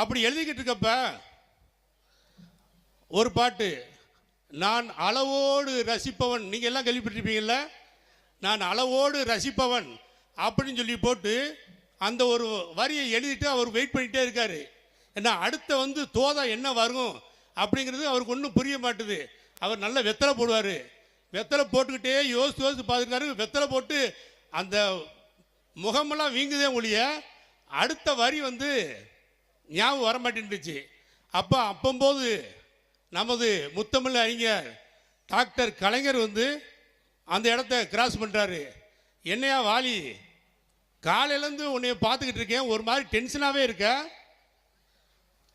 அப்படி எழுதிக்கிட்டு இருக்கப்ப ஒரு பாட்டு நான் அளவோடு ரசிப்பவன் நீங்கள் எல்லாம் கேள்விப்பட்டிருப்பீங்கல்ல? நான் அளவோடு ரசிப்பவன் அப்படின்னு சொல்லி போட்டு அந்த ஒரு வரியை எழுதிட்டு அவர் வெயிட் பண்ணிகிட்டே இருக்கார். ஏன்னா அடுத்த வந்து தோதா என்ன வரும் அப்படிங்கிறது அவருக்கு ஒன்றும் புரிய மாட்டுது. அவர் நல்ல வெத்தலை போடுவார். வெத்தலை போட்டுக்கிட்டே யோசித்து யோசித்து பார்த்துருக்காரு வெத்தலை போட்டு அந்த முகமெல்லாம் வீங்குதே ஒழிய அடுத்த வரி வந்து ஞாபகம் வர மாட்டேன்னுச்சு அப்போ அப்பம்போது நமது முத்தமிழ் அறிஞர் டாக்டர் கலைஞர் வந்து அந்த இடத்த கிராஸ் பண்ணுறாரு என்னையா வாலி காலையிலேருந்து உன்னைய பார்த்துக்கிட்டு இருக்கேன். ஒரு மாதிரி டென்ஷனாகவே இருக்க.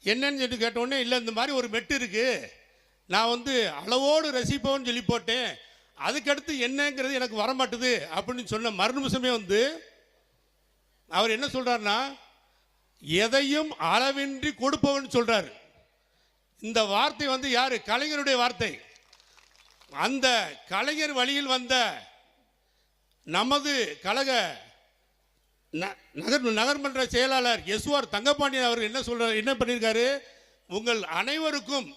என்னன்னு சொல்லி கேட்டோடனே இல்லை இந்த மாதிரி ஒரு மெட்டு இருக்குது நான் வந்து அளவோடு ரசிப்போன்னு சொல்லி போட்டேன். அதுக்கடுத்து என்னங்கிறது எனக்கு வர மாட்டுது அப்படின்னு சொன்ன மறு நிமிஷமே வந்து அவர் என்ன சொல்கிறாருன்னா எதையும் அளவின்றி கொடுப்பவன் சொல்றாரு. இந்த வார்த்தை வந்து யாரு? கலைஞருடைய வார்த்தை. அந்த கலைஞர் வழியில் வந்த நமது கழக ந- நகர் நகர்மன்ற செயலாளர் எஸ்ஆர் தங்கப்பாண்டியன் அவர் என்ன சொல்ற என்ன பண்ணியிருக்காரு உங்கள் அனைவருக்கும்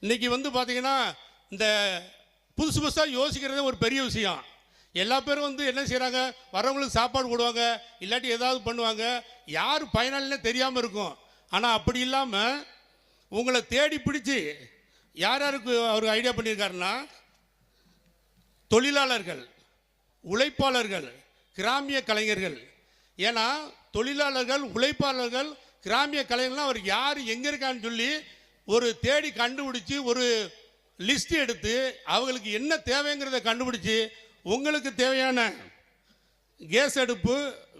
இன்னைக்கு வந்து பார்த்தீங்கன்னா இந்த புதுசு புதுசாக யோசிக்கிறதே ஒரு பெரிய விஷயம். எல்லா பேரும் வந்து என்ன செய்கிறாங்க வரவங்களுக்கு சாப்பாடு போடுவாங்க இல்லாட்டி ஏதாவது பண்ணுவாங்க. யார் பயனாளினே தெரியாமல் இருக்கும். ஆனால் அப்படி இல்லாமல் உங்களை தேடி பிடிச்சி யார் யாருக்கு அவர் ஐடியா பண்ணியிருக்காருன்னா தொழிலாளர்கள் உழைப்பாளர்கள் கிராமிய கலைஞர்கள். ஏன்னா தொழிலாளர்கள் உழைப்பாளர்கள் கிராமிய கலைஞர்கள்லாம் அவர் யார் எங்கே இருக்கான்னு சொல்லி ஒரு தேடி கண்டுபிடிச்சி ஒரு லிஸ்ட் எடுத்து அவங்களுக்கு என்ன தேவைங்கிறத கண்டுபிடிச்சி உங்களுக்கு தேவையான கேஸ் அடுப்பு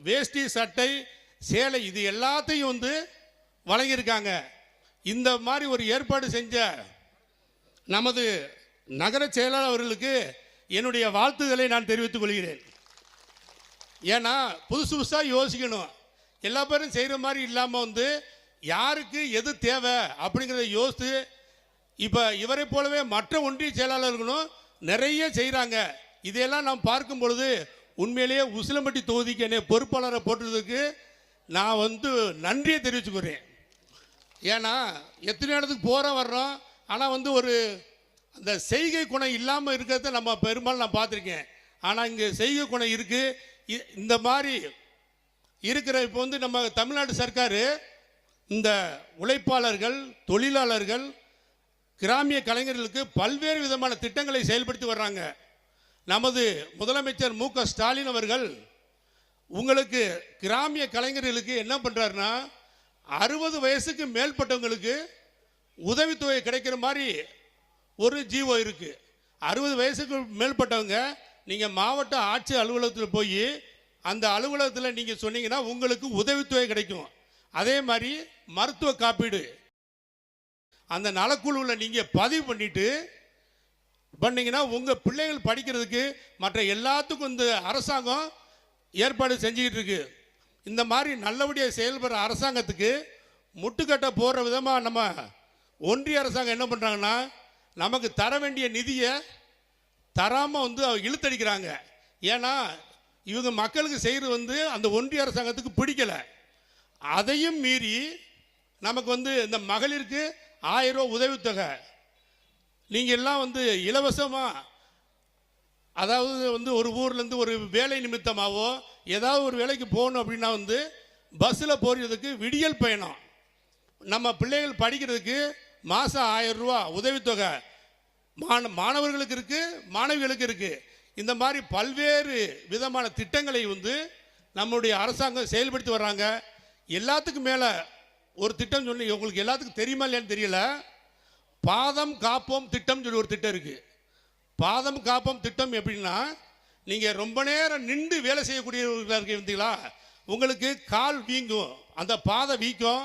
வேஷ்டி சட்டை சேலை இது எல்லாத்தையும் வந்து வழங்கியிருக்காங்க. இந்த மாதிரி ஒரு ஏற்பாடு செஞ்ச நமது நகர செயலாளர் அவர்களுக்கு என்னுடைய வாழ்த்துதலை நான் தெரிவித்துக் கொள்கிறேன். ஏன்னா புதுசு புதுசாக யோசிக்கணும். எல்லா பேரும் செய்கிற மாதிரி இல்லாமல் வந்து யாருக்கு எது தேவை அப்படிங்கிறத யோசித்து இப்போ இவரை போலவே மற்ற ஒன்றிய செயலாளர்களும் நிறைய செய்கிறாங்க இதையெல்லாம் நாம் பார்க்கும் பொழுது உண்மையிலேயே உசிலம்பட்டி தொகுதிக்கு என்னை பொறுப்பாளரை போட்டுறதுக்கு நான் வந்து நன்றியை தெரிவிச்சுக்கிறேன். ஏன்னா எத்தனை இடத்துக்கு போகிறோம் வர்றோம் ஆனால் வந்து ஒரு அந்த செய்கை குணம் இல்லாமல் இருக்கிறத நம்ம பெரும்பாலும் நான் பார்த்துருக்கேன். ஆனால் இங்கே செய்கை குணம் இருக்குது இந்த மாதிரி இருக்கிற இப்போ வந்து நம்ம தமிழ்நாடு சர்க்கார் இந்த உழைப்பாளர்கள் தொழிலாளர்கள் கிராமிய கலைஞர்களுக்கு பல்வேறு விதமான திட்டங்களை செயல்படுத்தி வர்றாங்க. நமது முதலமைச்சர் மு க ஸ்டாலின் அவர்கள் உங்களுக்கு கிராமிய கலைஞர்களுக்கு என்ன பண்ணுறாருன்னா அறுபது வயசுக்கு மேற்பட்டவங்களுக்கு உதவித்தொகை கிடைக்கிற மாதிரி ஒரு ஜீவோ இருக்குது அறுபது வயசுக்கு மேற்பட்டவங்க நீங்கள் மாவட்ட ஆட்சி அலுவலகத்தில் போய் அந்த அலுவலகத்தில் நீங்கள் சொன்னீங்கன்னா உங்களுக்கு உதவித்தொகை கிடைக்கும். அதே மாதிரி மருத்துவ காப்பீடு. அந்த நலக்குழுவில் நீங்கள் பதிவு பண்ணிவிட்டு பண்ணிங்கன்னா உங்கள் பிள்ளைகள் படிக்கிறதுக்கு மற்ற எல்லாத்துக்கும் இந்த அரசாங்கம் ஏற்பாடு செஞ்சுக்கிட்டு இருக்கு இந்த மாதிரி நல்லபடியாக செயல்படுற அரசாங்கத்துக்கு முட்டுக்கட்டை போடுற விதமாக நம்ம ஒன்றிய அரசாங்கம் என்ன பண்ணுறாங்கன்னா நமக்கு தர வேண்டிய நிதியை தராமல் வந்து அவங்க இழுத்தடிக்கிறாங்க. ஏன்னா இவங்க மக்களுக்கு செய்கிறது வந்து அந்த ஒன்றிய அரசாங்கத்துக்கு பிடிக்கல. அதையும் மீறி நமக்கு வந்து இந்த மகளிருக்கு ஆயிரம் ரூபா உதவித்தொகை. நீங்கள் எல்லாம் வந்து இலவசமாக அதாவது வந்து ஒரு ஊர்லேருந்து ஒரு வேலை நிமித்தமாகவோ ஏதாவது ஒரு வேலைக்கு போகணும் அப்படின்னா வந்து பஸ்ஸில் போகிறதுக்கு விடியல் பயணம். நம்ம பிள்ளைகள் படிக்கிறதுக்கு மாதம் ஆயிரம் ரூபா உதவித்தொகை. மாண மாணவர்களுக்கு இருக்குது மாணவிகளுக்கு இருக்குது இந்த மாதிரி பல்வேறு விதமான திட்டங்களை வந்து நம்முடைய அரசாங்கம் செயல்படுத்தி வர்றாங்க. எல்லாத்துக்கும் மேலே ஒரு திட்டம் சொல்லி உங்களுக்கு எல்லாத்துக்கும் தெரியுமா இல்லையான்னு தெரியல. பாதம் காப்போம் திட்டம் சொல்லி ஒரு திட்டம் இருக்குது பாதம் காப்பம் திட்டம் எப்படின்னா நீங்கள் ரொம்ப நேரம் நின்று வேலை செய்யக்கூடியவர்களாக இருந்தீங்களா உங்களுக்கு கால் வீங்கும். அந்த பாதை வீக்கம்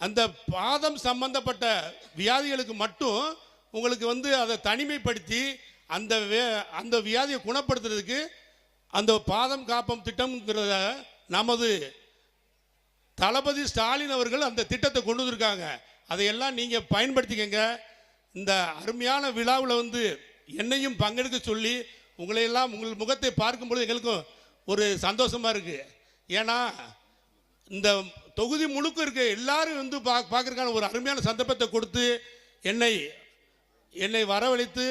அந்த பாதம் சம்பந்தப்பட்ட வியாதிகளுக்கு மட்டும் உங்களுக்கு வந்து அதை தனிமைப்படுத்தி அந்த வே அந்த வியாதியை குணப்படுத்துறதுக்கு அந்த பாதம் காப்பம் திட்டம்ங்கிறத நமது தளபதி ஸ்டாலின் அவர்கள் அந்த திட்டத்தை கொண்டு வந்திருக்காங்க. அதையெல்லாம் நீங்கள் பயன்படுத்திக்கங்க. இந்த அருமையான விழாவில் வந்து என்னையும் பங்கெடுக்க சொல்லி உங்களையெல்லாம் உங்கள் முகத்தை பார்க்கும்பொழுது எங்களுக்கும் ஒரு சந்தோஷமாக இருக்குது ஏன்னா இந்த தொகுதி முழுக்க இருக்க எல்லாரும் வந்து பா பார்க்குறக்கான ஒரு அருமையான சந்தர்ப்பத்தை கொடுத்து என்னை என்னை வரவழைத்து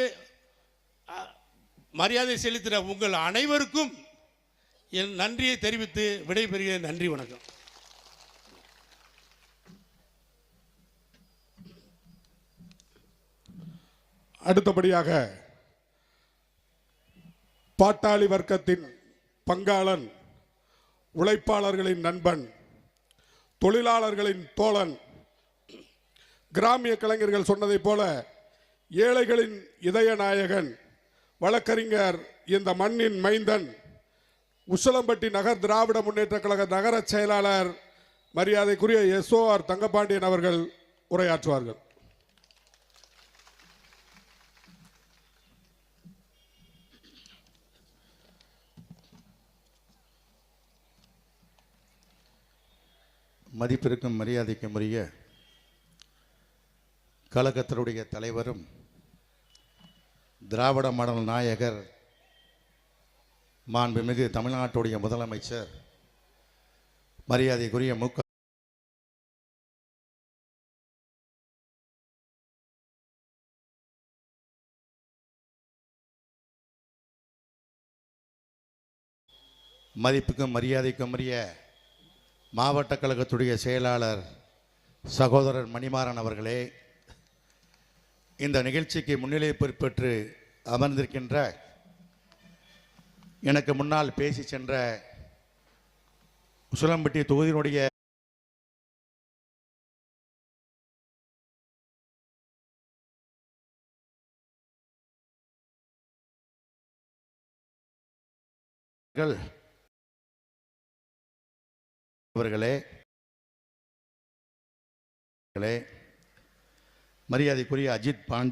மரியாதை செலுத்தின உங்கள் அனைவருக்கும் என் நன்றியை தெரிவித்து விடைபெறுகிறேன். நன்றி வணக்கம். அடுத்தபடியாக பாட்டாளி வர்க்கத்தின் பங்காளன் உழைப்பாளர்களின் நண்பன் தொழிலாளர்களின் தோழன் கிராமிய கலைஞர்கள் சொன்னதைப் போல ஏழைகளின் இதய நாயகன் வழக்கறிஞர் இந்த மண்ணின் மைந்தன் உசலம்பட்டி நகர் திராவிட முன்னேற்ற கழக நகர செயலாளர் மரியாதைக்குரிய எஸ்ஓஆர் தங்கபாண்டியன் அவர்கள் உரையாற்றுவார்கள். மதிப்பிற்கும் மரியாதைக்கும் உரிய கழகத்தினுடைய தலைவரும் திராவிட மாடல் நாயகர் மாண்புமிகு தமிழ்நாட்டுடைய முதலமைச்சர் மரியாதைக்குரிய மு மதிப்புக்கும் மரியாதைக்கும் உரிய மாவட்ட கழகத்துடைய செயலாளர் சகோதரர் மணிமாறன் அவர்களே இந்த நிகழ்ச்சிக்கு முன்னிலை பொறுப்பேற்று அமர்ந்திருக்கின்ற எனக்கு முன்னால் பேசி சென்ற உசிலம்பட்டி தொகுதியினுடைய அவர்களே அவர்களே, மரியாதைக்குரிய அஜித் பாண்டி